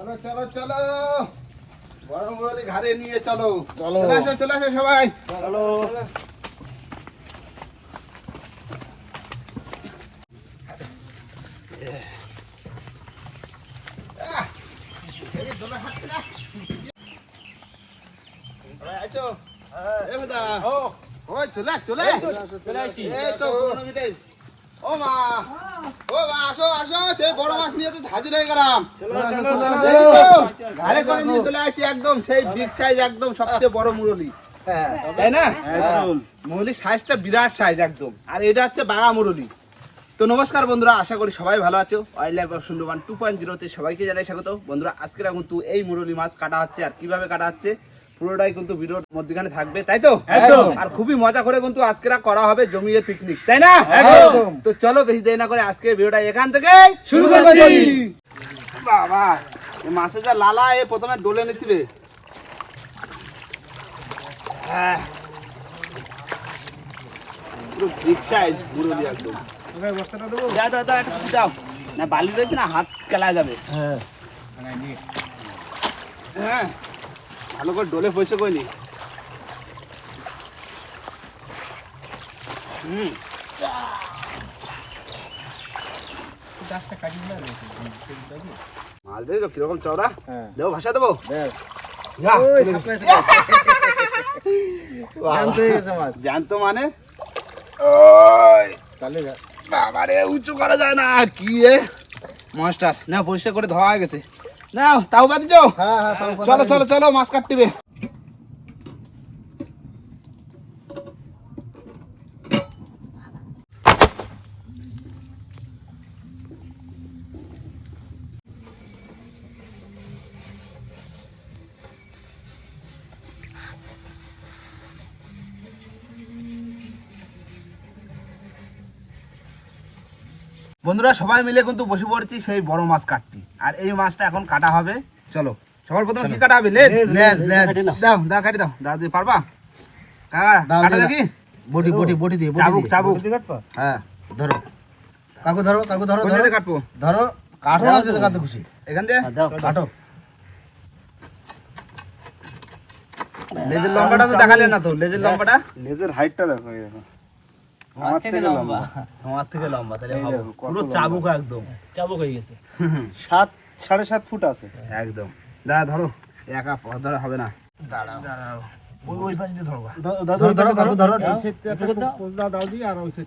চলো চলো চলো। বড় মুরলি ঘাড়ে নিয়ে চলো। চলো। চলে আসো চলে আসো সবাই। চলো। চলে চলে। চলে আসছি এই তো ও মা। আসো আসো সেই বড় মাছ নিয়ে তো হাজির হয়ে গেলাম। চলো চলো দেখি তো, ঘাড়ে করে নিয়ে চলে আসছি একদম সেই বিগ সাইজ একদম সবচেয়ে বড় মুরলি। তাই না? একদম। মুরলির সাইজটা বিরাট সাইজ একদম। আর এটা হচ্ছে বাঘা মুরলি। তো নমস্কার বন্ধুরা আশা করি সবাই ভালো আছো। Wild life of Sundarban two point জিরোতে সবাইকে জানাই স্বাগত। বন্ধুরা আজকের কিন্তু এই মুরলি মাছ কাটা হচ্ছে আর কীভাবে কাটা হচ্ছে পুরোটাই কিন্তু ভিডিওর মধ্যখানে থাকবে তাই তো? আর খুবই মজা করে কিন্তু আজকেরা করা হবে জমিয়ে পিকনিক তাই না? তো চলো বেশি দেরি না করে আজকে ভিডিওটা এখান থেকে শুরু করছি। বাবা এই যা লালা এ প্রথমে ডলে নিতে হ্যাঁ। বালি রয়েছে না হাত কেলা যাবে। হ্যাঁ। হ্যাঁ। ভালো করে ডোলে পয়সা কই নি হুম মাল দেখো কীরকম চওড়া? হ্যাঁ। দেবো? ভাষা দেবো জানতে মানে। বাবারে উঁচু করা যায় না। কি মাস্টার না পরিষ্কার করে ধোয়া হয়ে গেছে। নাও তাও বাদ যাও হ্যাঁ হ্যাঁ চলো চলো চলো মাছ কাটতিবে বন্ধুরা সবাই মিলে কিন্তু বসে পড়েছি সেই বড় মাছ কাটতে। আর এই মাছটা এখন কাটা হবে। চলো সবার প্রথমে কি কাটা হবে? লেজ লেজ, লেজ দাও দাও কাটি দাও। দাও দিয়ে পারবা? কাকা কাটা দেখি? বটি বটি বটি দিয়ে বটি চাবুক, চাবুক। হ্যাঁ ধরো। কাকু ধরো কাকু ধরো কাটবো? ধরো কাটো না যেতে কাটতে খুশি। এখান দিয়ে? কাটো। লেজের লম্বাটা তো দেখালে না তো লেজের লম্বাটা? লেজের হাইটটা দেখো এই দেখো। আমার থেকে লম্বা। আমার থেকে লম্বা তাহলে এই ভাবো। দেখো, কত পুরো চাবুক একদম। চাবুক হয়ে গেছে। সাত সাড়ে সাত ফুট আছে। একদম। দাদা ধরো। একা ধরা হবে না। দাঁড়াও। ওই ওই পাশে দিয়ে ধরবা ধরো ধরো কাকু ধরো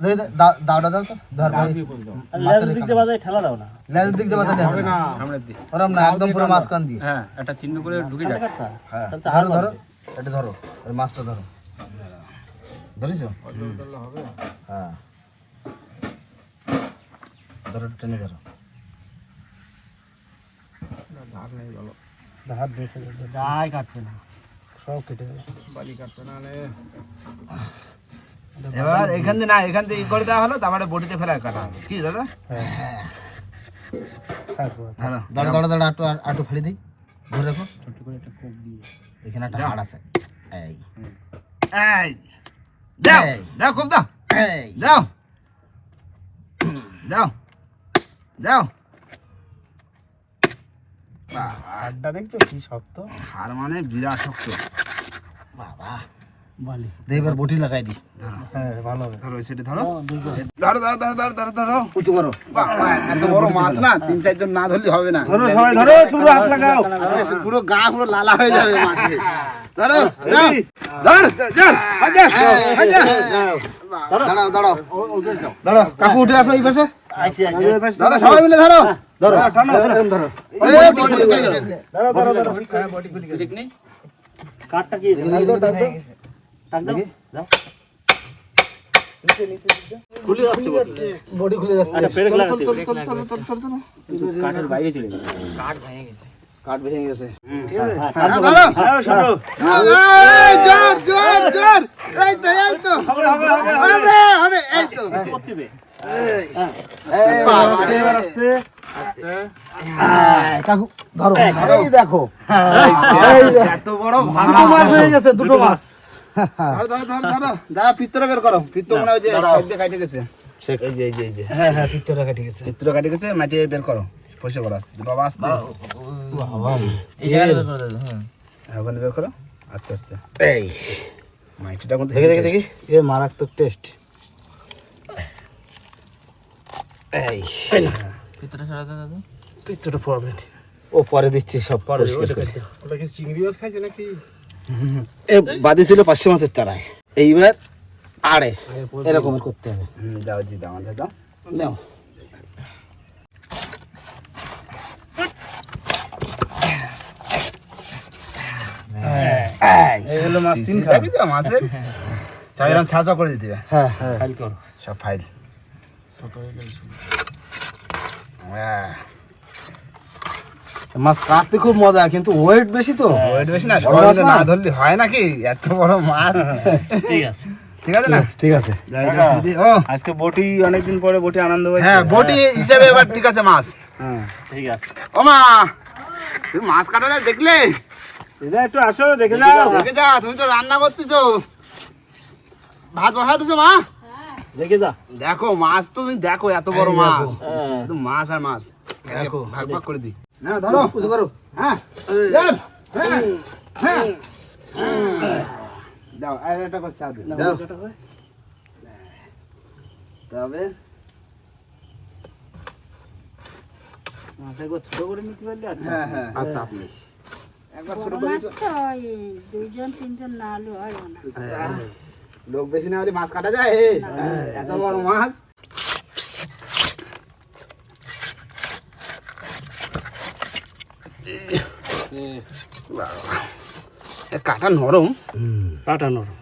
দে, দে, দাও দাওটা দাও তো। ধর ভাই দিক দিয়ে বাজায় ঠেলা দাও না। লেজের দিক দিয়ে বাতালে হবে না। ওরম না একদম পুরো মাঝখান দিয়ে। হ্যাঁ একটা চিহ্ন করে ঢুকে যায়। হ্যাঁ। ধরো ধরো। এটা ধরো ওই মাছটা ধরো। ধরেছো? হ্যাঁ। ধরো টেনে ধরো। যাই কাটছে না। সব কেটে গেল। এবার এখান দিয়ে না এখান থেকে ই করে দেওয়া হলো তারপরে বডিতে ফেলা কাটা হবে। কি দাদা? ধরো দাঁড়া দাঁড়া দাঁড়া আটু আটু ফেলে দিই। ধরে রাখো। ছোট করে একটা কোপ দিয়ে। এখানে একটা। হাড় আছে। এই। এই। দাও। দাও খুব দাও। দাও। দাও। দাও। বাবা হাড়টা দেখছ? কি শক্ত। হার মানে বিরাট শক্ত। বাবা। এবার বটি লাগাই দি ধরো হ্যাঁ ভালো ধরো ধরো ধরো ধরো ধরো ধরো ধরো ধরো উঁচু করো এত বড় মাছ না তিন চারজন না ধরলে হবে না ধরো সবাই ধরো শুরু হাত লাগাও পুরো গা পুরো লালা হয়ে যাবে মাছে ধরো ধর ধর হাজার হাজার দাঁড়াও দাঁড়াও দাঁড়াও কাকু উঠে আসো এই পাশে আইছি আইছি ধরো সবাই মিলে ধরো ধরো ধরো কাটটা কি খুলে যাচ্ছে বডি খুলে যাচ্ছে। আচ্ছা পেরেক লাগাতে চল, চল, চল, চল, চল, চল, চল। কিন্তু কাঠের বাইরে চলে গেছে কাঠ ভেঙে গেছে। কাঠ ভেঙে গেছে। হ্যাঁ হ্যাঁ, ধরো হ্যাঁ সরো। এই, জোর জোর জোর। এই তো এই তো। হবে হবে এই তো। করতে দে আস্তে এবার আস্তে। কাকু ধরো। এই দেখো। এত বড় দুটো মাছ হয়ে গেছে দুটো মাছ। ধরো ধরো ধরো ধরো দাদা পিত্তর বের করো। পিত্ত মনে হয় যে সাইড দিয়ে কাটে গেছে। এই যে এই যে এই যে। হ্যাঁ হ্যাঁ ফিরতে রাখা ঠিক আছে কাটে গেছে মাটি বের করো। পয়সা করে আসছে বাবা আসতে। এই জায়গাটা করে দাও, হ্যাঁ। ওখানে বের করো। আস্তে আস্তে। এই। মাইটিটা কিন্তু দেখি দেখি দেখি। এ মারাত্মক টেস্ট এই। ভিতরে সরাতে দাও পিত্তটা পড়বে। ও পরে দিচ্ছি সব করে। ওটা কি চিংড়ি মাছ খাইছে নাকি? এ বাদি ছিল পাঁচশো মাছের চারায় এইবার আড়ে। এরকম করতে হবে। দাও জি দাও আমাদের দাও। নাও। এই মাছ তিন খাবি তো মাছের? সব এরকম ছাঁচা করে দিতে হবে। হ্যাঁ হ্যাঁ। ফাইল করো। সব ফাইল। হ্যাঁ। মাছ কাটতে খুব মজা কিন্তু ওয়েট বেশি তো। ওয়েট বেশি না সবাই মাছ না? ধরলে হয় নাকি? এত বড় মাছ। ঠিক আছে। ঠিক আছে না? ঠিক আছে যাই এটা দিয়ে দিই। ও। আজকে বটি অনেকদিন পরে বটি আনন্দ পাইছে হ্যাঁ বটি হিসেবে এবার ঠিক আছে মাছ। হ্যাঁ ঠিক আছে। ও মা তুমি মাছ কাটালে দেখলে? একটু আসো দেখে যাও। দেখে যা তুমি তো রান্না করতেছো। ভাত বসাতেছো মা। দেখে যা। দেখো মাছ তো তুমি দেখো এত বড় মাছ। হ্যাঁ। মাছ আর মাছ। দেখো। ভাগ ভাগ করে দিই। না ধরো করো। হ্যাঁ হ্যাঁ হ্যাঁ। দাও আর একটা করে চা দাও। তবে মাছ একবার ছোট করে নিতে পারলে আর হ্যাঁ হ্যাঁ। আচ্ছা আপনি। একবার ছোট করে মাছ দুইজন তিনজন না হয় লোক বেশি না হলে মাছ কাটা যায়। এত বড় মাছ। কাটা নরম।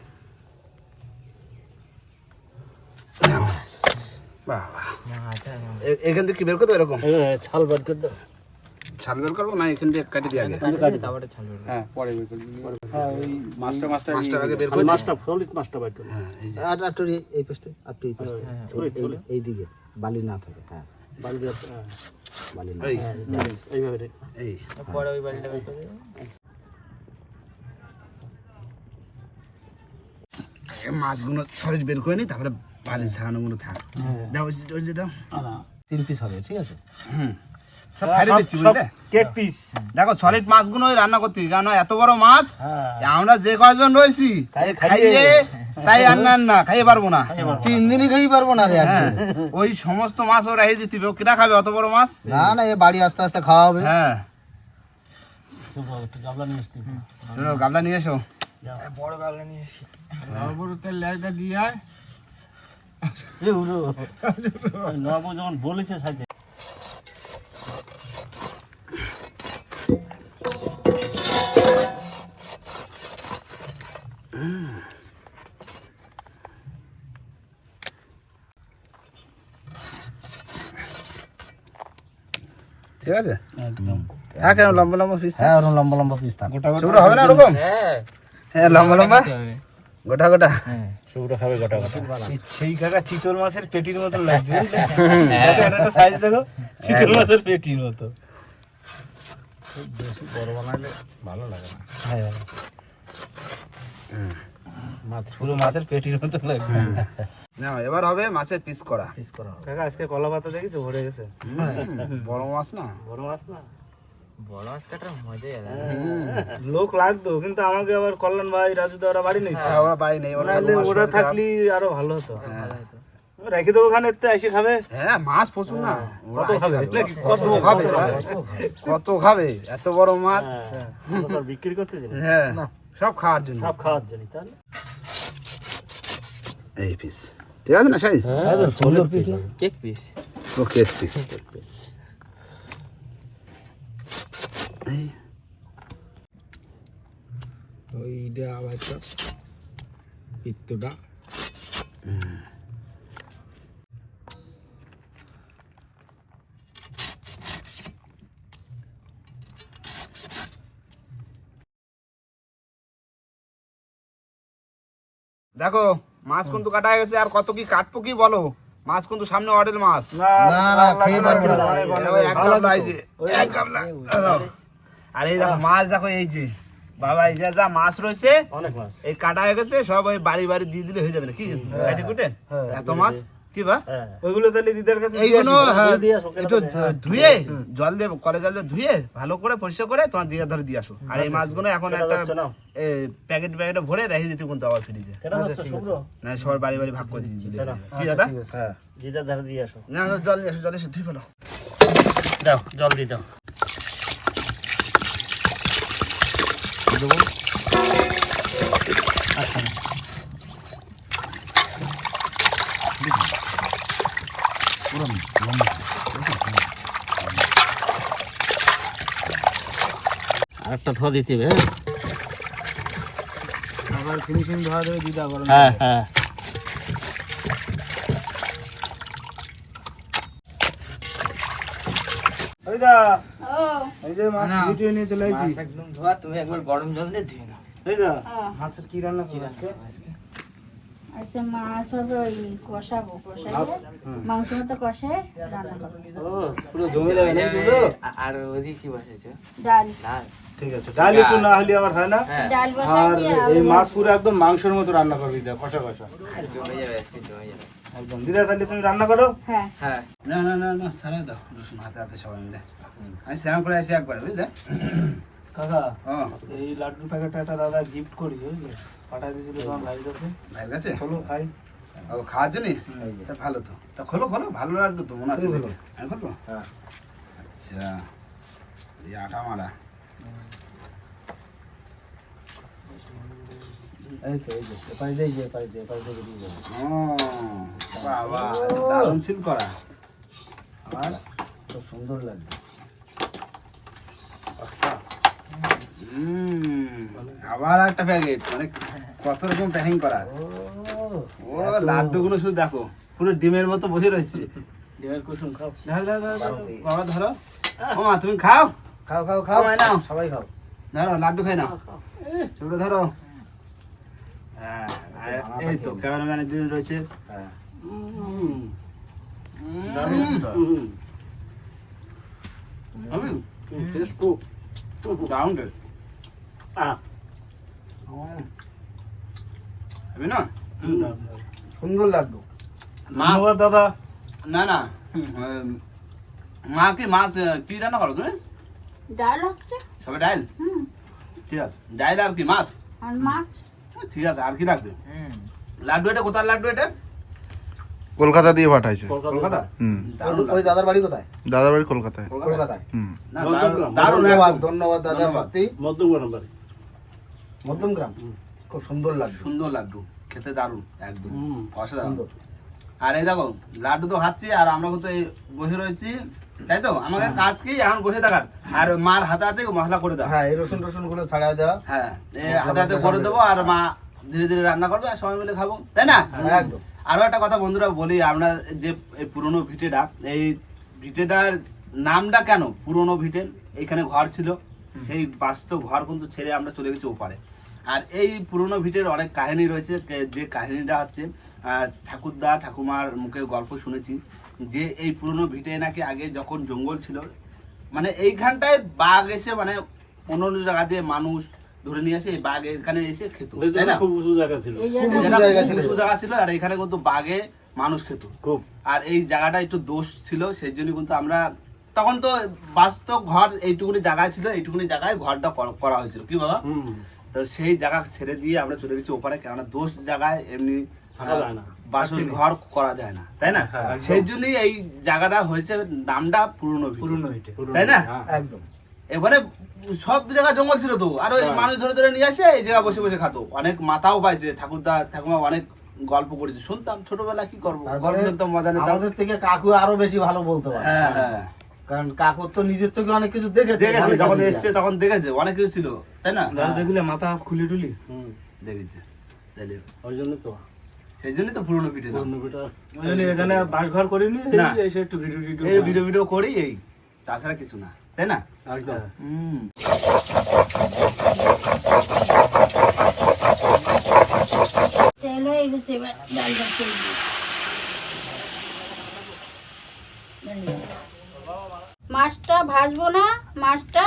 বাবা এ- এখান থেকে কি বের করতে এরকম? ছাল বাদ করে ছাল বের করব না এখান থেকে কাটি দিয়ে আগে? হ্যাঁ পরে বের করবি। হ্যাঁ ওই মাছটা মাছটা মাছটা আগে বের করে করে মাছটা সলিড মাছটা বাদ করে হ্যাঁ এই আর এই- এই পাশে আর এই পাশে চলে চলে। এই দিকে বালি না থাকে হ্যাঁ। হ্যাঁ, এ মাছগুলো সলিড বের করে নি তারপরে বালি ছাড়ানো গুলো থাক দাও ওই যে- দাও। তিন পিস হবে ঠিক আছে? হুম। দেখো সলিড মাছগুলো রান্না করতে কারণ এত বড় মাছ হ্যাঁ। আমরা যে কয়জন রয়েছি এই খাইয়ে তাই আর না না। খাইয়ে পারব না। তিন দিনই খাই পারব না রে হ্যাঁ ওই সমস্ত মাছ ওরা এই দিতে হবে কিনা খাবে অত বড় মাছ? না না এ বাড়ি আস্তে আস্তে খাওয়া হবে। হ্যাঁ। গাবলা নিয়ে আসতে চলো গাবলা নিয়ে এসো। বড় গাবলা নিয়ে আসি নবরতের লেজটা দিয়ে আয়। নব যখন বলেছে সাথে ঠিক আছে? একদম। হ্যাঁ কেন লম্বা লম্বা পিস হ্যাঁ ওরকম লম্বা লম্বা পিস থাক। গোটা গোটা হবে না ওরকম? হ্যাঁ। হ্যাঁ লম্বা লম্বা? গোটা গোটা সেগুলো খাবে গোটা? গোটা সেই কাকা চিতল মাছের পেটির মতো লাগছে। দেখো, এটার সাইজ দেখো চিতল মাছের পেটির মতো। বেশি বড় বানাইলে ভালো লাগে না। হ্যাঁ। মাছ পুরো মাছের পেটির মতো লাগছে। না এবার হবে মাছের পিস করা। পিস করা কাকা আজকে কলা পাতা দেখেছ? ভরে গেছে। বড় মাছ না? বড় মাছ না? বড় মাছ কাটার মজাই আলাদা লোক লাগতো কিন্তু আমাকে আবার কল্যাণ ভাই রাজু দা ওরা বাড়ি নেই তো। হ্যাঁ, ওরা বাড়ি নেই ওরা ওরা থাকলে আরও ভালো হতো। রেখে দেবো ওখানে এতে এসে খাবে। হ্যাঁ মাছ প্রচুর না। ওরা কত খাবে? কত খাবে? কত খাবে? এত বড় মাছ। বিক্রি করতে হ্যাঁ সব খাওয়ার জন্য। সব খাওয়ার জন্য তাহলে। এই পিস ঠিক আছে না সাইজ? হ্যাঁ সুন্দর পিস না? Cake piece okay piece piece ওইটা আবার পিত্তটা। দেখো মাছ কিন্তু কাটা হয়ে গেছে আর কত কি কাটবো কি বলো? মাছ কিন্তু সামনে অডেল মাছ। এক গামলা এই যে এক গামলা আর এই দেখো মাছ দেখো এই যে বাবা এই যে যা মাছ রয়েছে অনেক মাছ। এই কাটা হয়ে গেছে সব ওই বাড়ি বাড়ি দিয়ে দিলে হয়ে যাবে না কি? কাটি কুটে এত মাছ? কি বা? হ্যাঁ। ওইগুলো তাহলে দিদার কাছে এইগুলো আসি। হ্যাঁ, দিয়ে আসো, কেটে একটু হ্যাঁ। ধুয়ে জল দিয়ে কলে জল দিয়ে ধুয়ে ভালো করে পরিষ্কার করে তোমার ধরে দিয়ে আসো। আর এই মাছগুলো এখন একটা প্যাকেট প্যাকেটে ভরে রেখে দিতে কিন্তু আবার ফ্রিজে না সবার বাড়ি বাড়ি ভাগ করে দিয়েছি কি দাদা? হ্যাঁ। দিদার ধারে দিয়ে আসো। না জল দিয়ে আসো জল এসে ধুই ফেলো। দাও জল দিয়ে দাও। আরেকটা ধোয়া দিতে হবে? আবার ফিনিশিং ধোয়া দেবে দিদা গরম হ্যাঁ হ্যাঁ। ওই দা ও। এই যে মাছ ভিডিও নিয়ে চলে আইছি। একদম ধোয়া তুমি একবার গরম জল দিয়ে ধুয়ে না এই দা হ্যাঁ। মাছের কি রান্না করো আজকে? আচ্ছা মাছ হবে ওই কষাবো মাংস মতো কষে রান্না করব। ও পুরো জমে যাবে নাকি শুভ্র আর ওদিকে কি বসেছে ডাল। ডাল। ঠিক আছে ডাল একটু না হলে আবার হয় না? ডাল আর এই মাছ পুরো একদম মাংসের মতো রান্না করবি দিদা কষা কষা। জমে যাবে আজকে জমে যাবে। একদম। দিদা তাহলে তুমি রান্না করো? হ্যাঁ। হ্যাঁ। না না না না সারা দাও। রসুন হাতে হাতে সবাই মিলে। আমি স্নান করে আসি একবার বুঝলে? কাকা এই লাড্ডুর প্যাকেটটা একটা দাদা গিফট করেছে বুঝলে? পাঠাই দিয়েছিল তোমার ভাই কাছে ভাইয়ের কাছে চলো খাই। ও খাওয়ার জন্য? ভালো তো। তা খোলো খোলো ভালো লাগল তো মনে দেখে। আমি খুলবো হ্যাঁ আচ্ছা এই আটা মারা। সুন্দর লাগবে আবার একটা প্যাকেট মানে কত রকম প্যাকিং করা? ও লাড্ডুগুলো শুধু দেখো পুরো ডিমের মতো বসে রয়েছে। ডিমের কুসুম খাও। ধরো ধরো ধরো ধরো। বাবা ধরো। ও মা তুমি খাও? খাও খাও খাও। খাও নাও। সবাই খাও। ধরো লাড্ডু খাই নাও। ছোট ধরো। হ্যাঁ এই তো ক্যামেরাম্যানের জন্য রয়েছে। হ্যাঁ। আমি টেস্ট খুব দারুণ টেস্ট আহ, আমি না? সুন্দর লাড্ডু মা দাদা। না না। মা কি মাছ কি রান্না করো তুমি? ডাল ডাইল হুম। ঠিক আছে। ডাইল আর কি মাছ? আর মাছ। ঠিক আছে। আর কি রাখবে লাড্ডু এটা কোথার লাড্ডু এটা? কলকাতা দিয়ে পাঠাইছে। কলকাতা। ওই- দাদার বাড়ি কোথায়? দাদার বাড়ি কলকাতায়। কলকাতায়? হুম। না দারুণ- দারুণ ধন্যবাদ দাদা সত্যি। মধ্যমগ্রাম বাড়ি। মধ্যম গ্রাম? খুব সুন্দর লাড্ডু। সুন্দর লাড্ডু খেতে দারুণ একদম। অসাধারণ। আর এই দেখো লাড্ডু তো খাচ্ছি আর আমরা এই বসে রয়েছি তাই তো? আমাকে কাজ কি? এখন বসে থাকার। আর মার হাতে হাতে মশলা করে দাও। হ্যাঁ এই রসুন রসুনগুলো ছাড়া দেওয়া হ্যাঁ হাতে হাতে করে দেবো আর মা ধীরে ধীরে রান্না করবে আর সবাই মিলে খাব তাই না? হ্যাঁ, একদম। আরও একটা কথা বন্ধুরা বলি আমরা যে এই পুরনো ভিটেটা এই ভিটেটার নামটা কেন পুরনো ভিটে? এখানে ঘর ছিল সেই বাস্তব ঘর কিন্তু ছেড়ে আমরা চলে গেছি ওপারে। আর এই পুরনো ভিটের অনেক কাহিনী রয়েছে যে কাহিনীটা হচ্ছে আহ, ঠাকুরদা ঠাকুমার মুখে গল্প শুনেছি যে এই পুরনো ভিটে নাকি আগে যখন জঙ্গল ছিল মানে এইখানটায় বাঘ এসে মানে অন্য অন্য জায়গা দিয়ে মানুষ ধরে নিয়ে আসে এই বাঘ এখানে এসে খেত তাই না? খুব উঁচু জায়গা ছিল। উঁচু জায়গা ছিল। আর এখানে কিন্তু বাঘে মানুষ খেত। খুব। আর এই জায়গাটা একটু দোষ ছিল সেই জন্য কিন্তু আমরা তখন তো বাস্তব ঘর এইটুকুনি জায়গায় ছিল এইটুকুনি জায়গায় ঘরটা করা হয়েছিল। কি বাবা? হুম। তো সেই জায়গা ছেড়ে দিয়ে আমরা চলে গেছি ওপারে কেননা দোষ জায়গায় এমনি থাকা যায় না। বাসন ঘর করা যায় না তাই না? সেই জন্যই এই জায়গাটা হয়েছে নামটা পুরনো পুরনো তাই না? হ্যাঁ। একদম। এবারে সব জায়গা জঙ্গল ছিল তো আর ওই মানুষ ধরে ধরে নিয়ে আসে এই জায়গা বসে বসে খাতো। অনেক মাথাও পাইছে ঠাকুরদা ঠাকুমা অনেক গল্প করেছে। শুনতাম ছোটবেলা কি করব? গল্প শুনতাম মজা নিতাম। আমাদের থেকে কাকু আরও বেশি ভালো বলতো হ্যাঁ হ্যাঁ। কারণ কাকুর তো নিজের চোখে অনেক কিছু দেখেছে যখন এসছে তখন দেখেছে অনেক কিছু ছিল তাই না? দেখলে মাথা খুলি টুলি? হুম দেখেছে তাহলে ওই জন্য তো। সেই জন্যই তো পুরনো পিঠে। অন্যটা ওই জন্য এখানে বাস ঘর করিনি। এসে একটু ভিডিও টিডিও এই ভিডিও ভিডিও করি এই। তাছাড়া কিছু না তাই না? একদম। হুম। তেল হয়ে গেছে এবার ডালটা। মাছটা ভাজবো না, মাছটা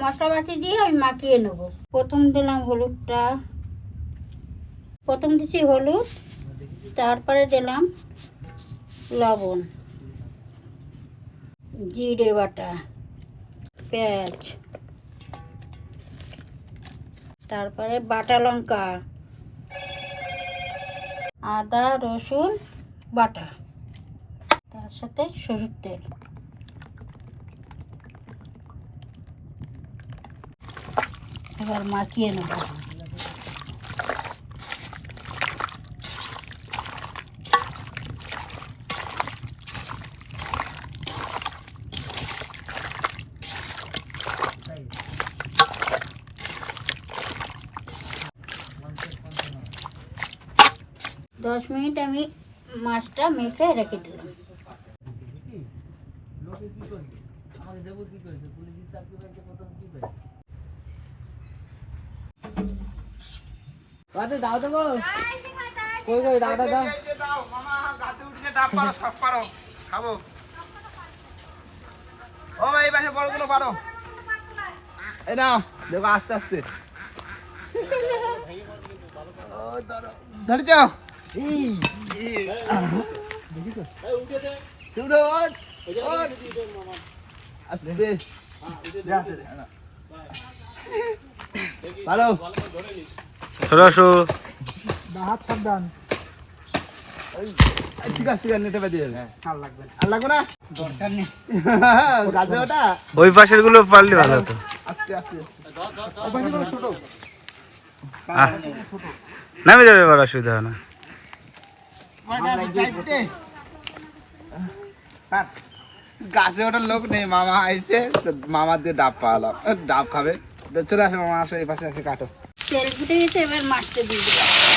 মশলা বাটি দিয়ে আমি মাখিয়ে নেব। প্রথম দিলাম হলুদটা। প্রথম দিচ্ছি হলুদ, তারপরে দিলাম লবণ, জিরে বাটা, পেঁয়াজ, তারপরে বাটা লঙ্কা, আদা, রসুন, বাটা, তার সাথে সরষের তেল। এবার মাখিয়ে নেব। দশ মিনিট আমি মাছটা মেখে রেখে দিলাম। দাও দেবো কই কই দাও দাও দাও দাও মামা গাছে উঠছে ডাব পারো সব পারো খাব। ও ভাই এই পাশে বড়গুলো পারো। এই নাও দেখো আস্তে আস্তে। ধরে যাও। আস্তে। ভালো ওই পাশেরগুলো পারলে ভালো হতো। আহ, নামে যাবে এবার অসুবিধা হয় না। গাছে ওঠার লোক নেই মামা আইছে। তো মামা দিয়ে ডাব পাওয়ালাম ডাব খাবে। তো চলে আসে মামা আসো এই পাশে আসে কাটো। তেল ফুটে গেছে এবার মাছটা দিয়ে দিলাম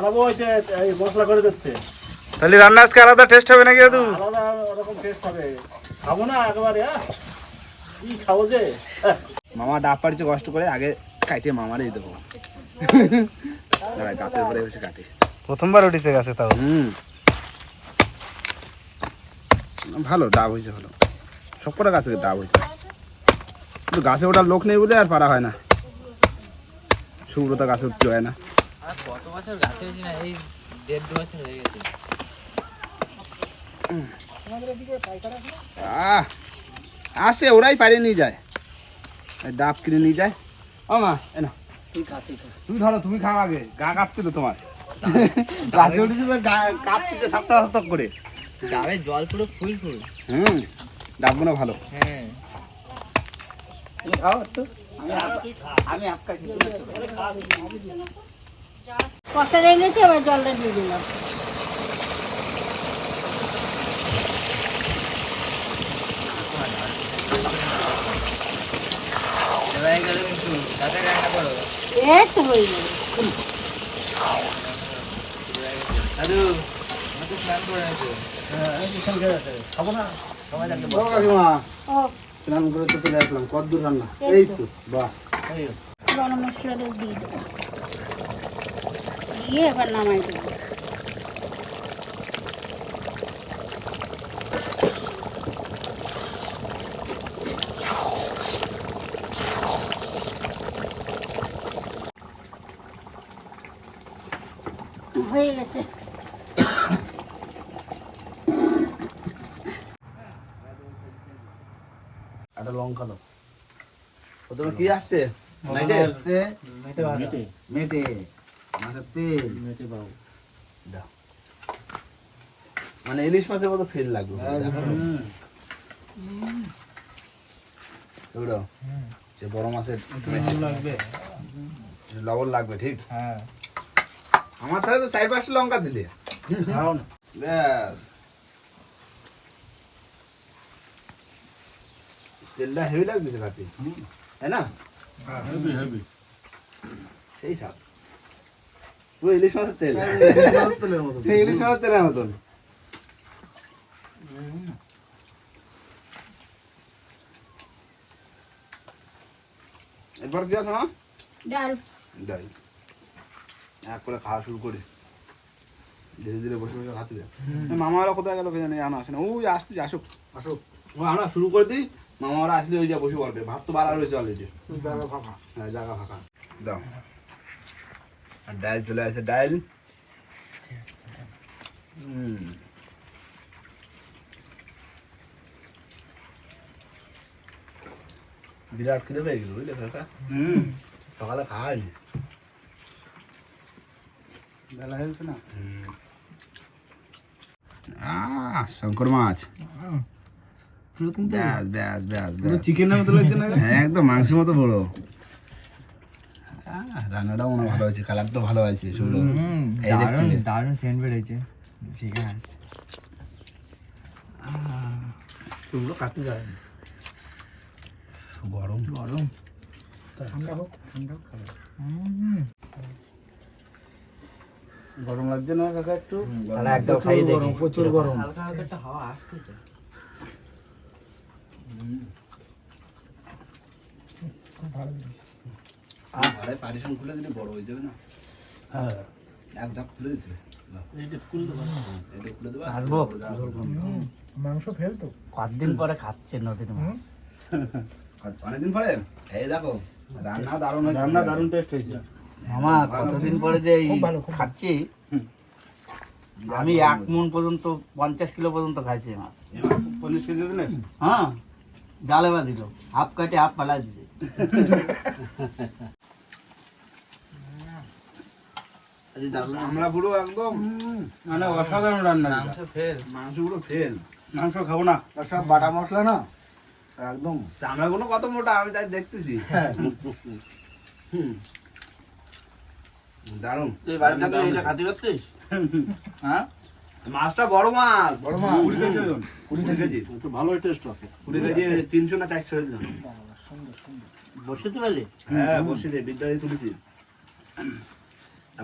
আমার সারাবো হয়েছে এই মশলা করে দিচ্ছে। তাহলে রান্না আজকে আলাদা টেস্ট হবে নাকি দাদু? আলাদা ওরকম টেস্ট হবে। খাব না একেবারে কি খাব যে? মামা ডাব পাড়ছে কষ্ট করে আগে কাটিয়ে মামারই দেবো। গাছের উপরে বসে কাটে। প্রথমবার উঠেছে গাছে তাও। হুম। ভালো ডাব হয়েছে ভালো। সব কটা গাছে ডাব হয়েছে। কিন্তু গাছে ওঠার লোক নেই বলে আর পারা হয় না। সুব্রতা গাছে উঠতে হয় না। কত বছর গাছে হয়েছি না এই দেড় দু বছর হয়ে গেছে। আসে ওরাই পারে নিয়ে যায়। ডাব কিনে নিয়ে যায়। ও মা এ না তুমি ধরো তুমি খাও আগে গা কাঁপছিল তোমার। গাছে উঠেছে তো গা কাঁপতেছে সপ্তাহ সপ্তাহ করে। ডাবের জল পুরো ফুল ফুল। হুম ডাবগুলো ভালো। হ্যাঁ। কষা রয়ে গেছে এবার জলটা দিয়ে দিলাম। এই তো হয়ে গেল। দাদু স্নান করে স্নান তো চলে আসলাম কদ্দূর রান্না। এই তো। তো বাহ। গরম মশলাটা দিয়ে দেবো দিয়ে এবার নামাই দেবো। হয়ে গেছে। একটা লঙ্কা দাও। প্রথমে কি আসছে? নাইটে আসছে। মেটে। মেটে। মাছের তেল মেটে বাবু। দাও। মানে ইলিশ মাছের মতো ফিল লাগবে। যে বড় মাছের লাগবে। লবণ লাগবে ঠিক? হ্যাঁ। আমার তাহলে তো চার পাঁচটা লঙ্কা দিলে। ব্যাস। তেলটা হেভি লাগতেছে খাতে। তাই না? হেভি হেভি সেই স্বাদ। পুরো ইলিশ মাছের তেল। মতো ইলিশ মাছের তেলের মতন। এরপর কি আছে না। ডাল। যাই এক করে খাওয়া শুরু করি। ধীরে ধীরে বসে বসে খাতে মামারা কোথায় গেল কে জানি এখন আসে না ওই আসতে আসুক। আসুক। ও আমরা শুরু করে দিই। মামারা আসলে ওই যা বসে পড়বে। ভাত তো বাড়া রয়েছে অলরেডি জায়গা ফাঁকা। হ্যাঁ জায়গা ফাঁকা। দাও। আর ডাল চলে আসে ডাইল। হুম। বিরাট খিদে পেয়ে গেল বুঝলে কাকা? হুম। সকালে খাওয়াইনি বেলা হয়েছে না? শঙ্কর মাছ। ব্যাস ব্যাস ব্যাস চিকেনের মতো লাগছে না? হ্যাঁ, একদম মাংসের মতো বড়। রান্নাটাও মনে হয় ভালো হয়েছে কালারটা ভালো হয়েছে শুধু এই দেখতে দারুণ সেন্ট বেড়েছে ঠিক আছে। চুলগুলো কাটতে যায় গরম। গরম। গরম লাগছে না কাকা একটু? তাহলে একদম দেখি। প্রচুর গরম। হালকা হালকা একটা হাওয়া আসতেছে। আরে পারিশন খুলে দিলে বড় হয়ে যাবে না। হ্যাঁ। এক ধাপ খুলে দিতে? কতদিন পরে খাচ্ছে নদীর মাছ? অনেকদিন পরে? এই দেখো রান্না দারুণ হয়েছে। রান্না দারুণ টেস্ট হয়েছে। মামা কতদিন পরে যে খাচ্ছি? আমি এক মন পর্যন্ত পঞ্চাশ কিলো পর্যন্ত খাইছি মাছ। পঁচিশ কেজি হ্যাঁ। জালে বা দিল হাফ কাটে হাফ পালা দিছে। আমরা পুরো একদম মানে অসাধারণ রান্না মাংস ফের মাংস পুরো ফেল মাংস খাব না। সব বাটা মশলা না? একদম। চামড়া কত মোটা আমি তাই দেখতেছি। হুম। দারুণ। তুই বাড়িতে থাকলে এটা খাতে পারতিস হ্যাঁ? মাছটা বড় মাছ। বড় মাছ। কুড়ি কেজি কুড়ি কেজি। একটু ভালোই টেস্ট আছে। কুড়ি কেজি তিনশো না চারশো বসে তো হ্যাঁ বসে দে তুলেছি।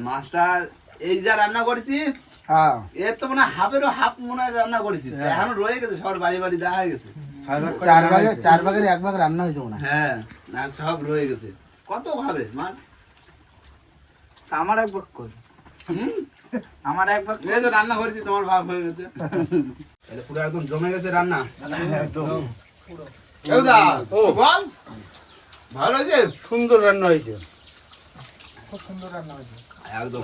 মাছটা এই যা রান্না করেছি হ্যাঁ। এর তো মানে হাফেরও হাফ মনে হয় রান্না করেছি। এখন রয়ে গেছে সবার বাড়ি বাড়ি দেখা গেছে। চার ভাগে চার ভাগের এক ভাগ রান্না হয়েছে মনে হ্যাঁ। না সব রয়ে গেছে। কত খাবে মাছ আমার এক ভাগ কর। আমার এক ভাগ এই তো রান্না করেছি তোমার ভাগ হয়ে গেছে। তাহলে পুরো একদম জমে গেছে রান্না। এই দা, বল। ভালো হয়েছে। খুব সুন্দর রান্না হয়েছে। একদম।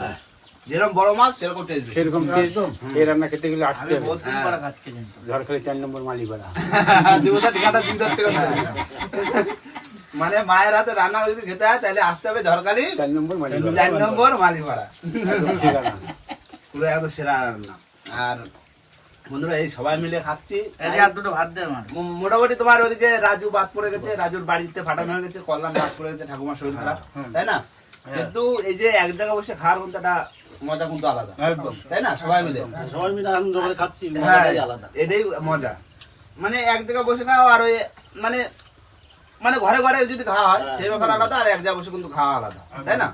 যেরকম বড় মাছ সেরকম টেস্ট সেরকম টেস্ট এই রান্না খেতে গেলে আসতে হবে। বহুদিন পরে খাচ্ছে কিন্তু। ঝড়খালি চার নম্বর মালিপাড়া জীবনটা ঠিকানা দিতে হচ্ছে কথা। মানে মায়ের হাতে রান্না যদি খেতে হয় তাহলে আসতে হবে ঝড়খালি চার নম্বর চার নম্বর মালিপাড়া পুরো একদম সেরা রান্না। আর বন্ধুরা এই সবাই মিলে খাচ্ছি। আর দুটো ভাত দে মোটামুটি তোমার ওদিকে রাজু বাদ পড়ে গেছে রাজুর বাড়িতে ফাটানো হয়ে গেছে কল্যাণ বাদ পড়ে গেছে ঠাকুমার শরীর খারাপ তাই না? কিন্তু এই যে এক জায়গায় বসে খাওয়ার কিন্তু একটা মজা কিন্তু আলাদা। একদম। তাই না? সবাই মিলে। সবাই মিলে আনন্দ করে খাচ্ছি হ্যাঁ আলাদা। এটাই মজা। মানে এক জায়গায় বসে খাওয়া আর ওই মানে মানে ঘরে ঘরে যদি খাওয়া হয় সেই ব্যাপার আলাদা আর এক জায়গায় বসে কিন্তু খাওয়া আলাদা। তাই না?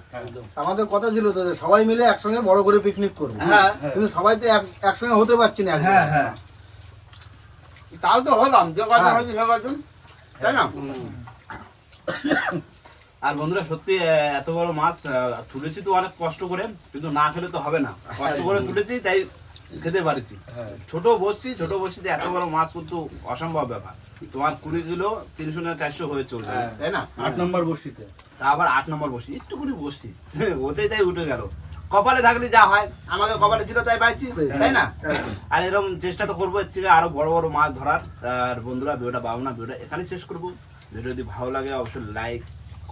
আমাদের কথা ছিল তো সবাই মিলে একসঙ্গে বড় করে পিকনিক করব। হ্যাঁ। কিন্তু সবাই তো এক- একসঙ্গে হতে পারছি না হ্যাঁ হ্যাঁ। তাও তো হলাম যে কথা হ্যাঁ। হয়েছে সে কথা তাই না? আর বন্ধুরা সত্যি এত বড় মাছ তুলেছি তো অনেক কষ্ট করে কিন্তু না খেলে তো হবে না। কষ্ট করে তুলেছি তাই খেতে পারছি। ছোট বসছি ছোট বসছিতে এত বড় মাছ কিন্তু অসম্ভব ব্যাপার। তোমার কুড়ি কিলো তিনশো না চারশো হয়ে চলবে তাই না? আট নম্বর বসিতে। তা আবার আট নম্বর বসি একটু করে বসছি ওতেই তাই উঠে গেল। কপালে থাকলে যা হয় আমাকে কপালে ছিল তাই পাইছি তাই না? আর এরকম চেষ্টা তো করব এর থেকে আরও বড় বড় মাছ ধরার। আর বন্ধুরা ভিডিওটা পাবো না ভিডিওটা এখানে শেষ করব। ভিডিও যদি ভালো লাগে অবশ্যই লাইক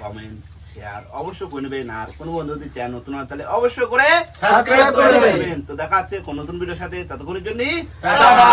কমেন্ট শেয়ার অবশ্যই করবেন নেবেন আর কোনো বন্ধু যদি চ্যানেল নতুন হয় তাহলে অবশ্যই করে সাবস্ক্রাইব করে নেবেন। নেবেন তো দেখা হচ্ছে কোন নতুন ভিডিওর সাথে ততক্ষণের জন্য টাটা।